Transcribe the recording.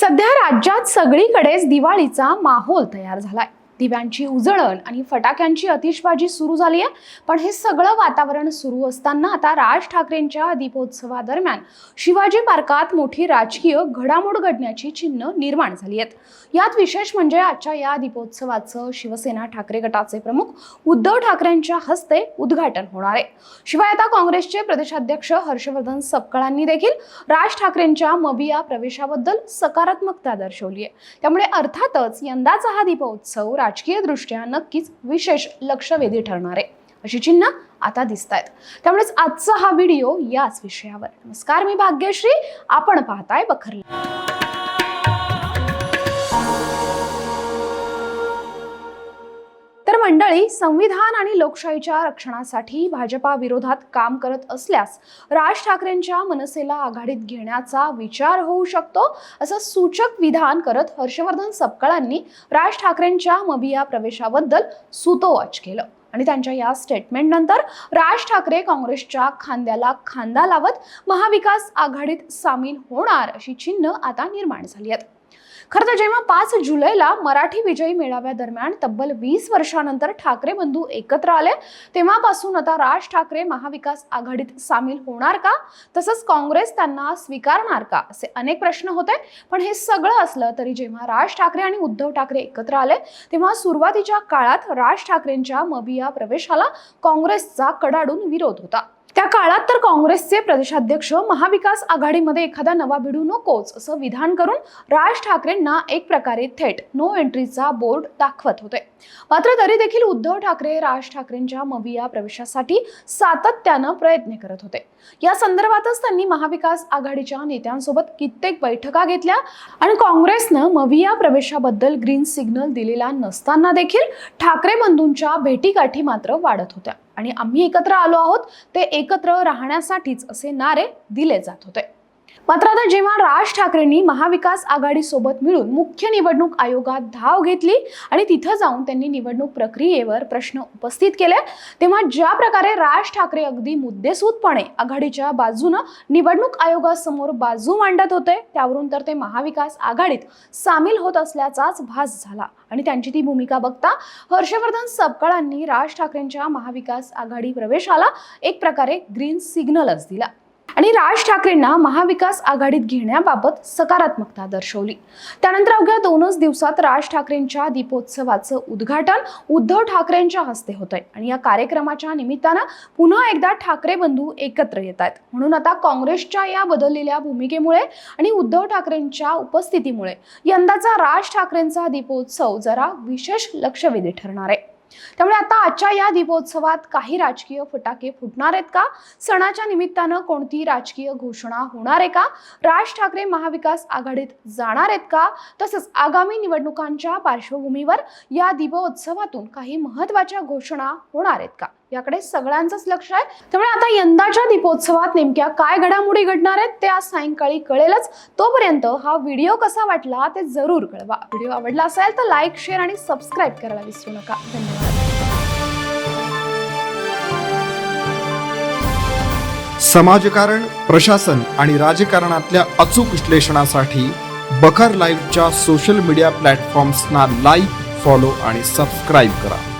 सध्या राज्यात सगळीकडेच दिवाळीचा माहोल तयार झालाय. दिव्यांची उजळण आणि फटाक्यांची अतिशबाजी सुरू झाली आहे. पण हे सगळं वातावरण सुरू असताना आता राज ठाकरेंच्या दीपोत्सवादरम्यान शिवाजी पार्कात मोठी राजकीय घडामोड घडण्याची चिन्ह निर्माण झाली आहेत. यात विशेष म्हणजे आजच्या या दीपोत्सवाचं शिवसेना ठाकरे गटाचे प्रमुख उद्धव ठाकरेंच्या हस्ते उद्घाटन होणार आहे. शिवाय आता काँग्रेसचे प्रदेशाध्यक्ष हर्षवर्धन सपकाळांनी देखील राज ठाकरेंच्या मबिया प्रवेशाबद्दल सकारात्मकता दर्शवली आहे. त्यामुळे अर्थातच यंदाचा हा दीपोत्सव राजकीय दृष्ट्या नक्कीच विशेष लक्षवेधी ठरणार आहे अशी चिन्ह आता दिसत आहेत त्यामुळेच आजचा हा व्हिडिओ याच विषयावर. नमस्कार मी भाग्यश्री. आपण पाहताय बखरला. तर मंडळी संविधान आणि लोकशाहीच्या रक्षणासाठी भाजपा विरोधात काम करत असल्यास राज ठाकरेंच्या मनसेला आघाडीत घेण्याचा विचार होऊ शकतो असं सूचक विधान करत हर्षवर्धन सपकाळांनी राज ठाकरेंच्या मबिया प्रवेशाबद्दल सुतोवाच केलं. आणि त्यांच्या या स्टेटमेंट नंतर राज ठाकरे काँग्रेसच्या खांद्याला खांदा लावत महाविकास आघाडीत सामील होणार अशी चिन्ह आता निर्माण झाली आहेत. खरं तर जेव्हा पाच जुलैला मराठी विजयी मेळाव्यादरम्यान तब्बल वीस वर्षानंतर ठाकरे बंधू एकत्र आले तेव्हापासून आता राज ठाकरे महाविकास आघाडीत सामील होणार का? तसंच काँग्रेस त्यांना स्वीकारणार का? असे अनेक प्रश्न होते. पण हे सगळं असलं तरी जेव्हा राज ठाकरे आणि उद्धव ठाकरे एकत्र आले तेव्हा सुरुवातीच्या काळात राज ठाकरेंच्या मबिया प्रवेशाला काँग्रेसचा कडाडून विरोध होता. त्या काळात तर काँग्रेसचे प्रदेशाध्यक्ष महाविकास आघाडीमध्ये एखादा नवा भिडू नकोच असं विधान करून राज ठाकरेंना एक प्रकारे थेट नो एंट्रीचा बोर्ड दाखवत होते. मात्र तरी देखील उद्धव ठाकरे राज ठाकरेंच्या मविया प्रवेशासाठी सातत्यानं प्रयत्न करत होते. या संदर्भातच त्यांनी महाविकास आघाडीच्या नेत्यांसोबत कित्येक बैठका घेतल्या आणि काँग्रेसनं मविया प्रवेशाबद्दल ग्रीन सिग्नल दिलेला नसताना देखील ठाकरे बंधूंच्या भेटीगाठी मात्र वाढत होत्या. आणि आम्ही एकत्र आलो आहोत ते एकत्र राहण्यासाठीच असे नारे दिले जात होते. मात्र आता जेव्हा राज ठाकरेंनी महाविकास आघाडी सोबत मिळून मुख्य निवडणूक आयोगात धाव घेतली आणि तिथं जाऊन त्यांनी निवडणूक प्रक्रियेवर प्रश्न उपस्थित केले तेव्हा ज्या प्रकारे राज ठाकरे अगदी मुद्देसूदपणे आघाडीच्या बाजूनं निवडणूक आयोगासमोर बाजू मांडत होते त्यावरून तर ते महाविकास आघाडीत सामील होत असल्याचाच भास झाला. आणि त्यांची ती भूमिका बघता हर्षवर्धन सपकाळांनी राज ठाकरेंच्या महाविकास आघाडी प्रवेशाला एक प्रकारे ग्रीन सिग्नलच दिला. आणि राज ठाकरेंना महाविकास आघाडीत घेण्याबाबत सकारात्मकता दर्शवली. त्यानंतर अवघ्या दोनच दिवसात राज ठाकरेंच्या दीपोत्सवाचं उद्घाटन उद्धव ठाकरेंच्या हस्ते होत आहे आणि या कार्यक्रमाच्या निमित्तानं पुन्हा एकदा ठाकरे बंधू एकत्र येत आहेत म्हणून आता काँग्रेसच्या या बदललेल्या भूमिकेमुळे आणि उद्धव ठाकरेंच्या उपस्थितीमुळे यंदाचा राज ठाकरेंचा दीपोत्सव जरा विशेष लक्षवेधी ठरणार आहे. त्यामुळे आता आजच्या या दीपोत्सवात काही राजकीय फटाके फुटणार आहेत का? सणाच्या निमित्तानं कोणती राजकीय घोषणा होणार आहे का? राज ठाकरे महाविकास आघाडीत जाणार आहेत का? तसंच आगामी निवडणुकांच्या पार्श्वभूमीवर या दीपोत्सवातून काही महत्त्वाच्या घोषणा होणार आहेत का? याकडे सगळ्यांचंच लक्ष आहे. त्यामुळे आता यंदाच्या दीपोत्सवात नेमक्या काय घडामोडी घडणार आहेत ते आज सायंकाळी कळेलच. तोपर्यंत हा व्हिडिओ कसा वाटला ते जरूर कळवा. व्हिडिओ आवडला असेल तर लाईक शेअर आणि सबस्क्राईब करायला विसरू नका. धन्यवाद. समाजकारण प्रशासन आणि राजकारणातल्या अचूक विश्लेषणासाठी बखर लाईव्हच्या सोशल मीडिया प्लॅटफॉर्म्सना लाईक फॉलो आणि सबस्क्राईब करा.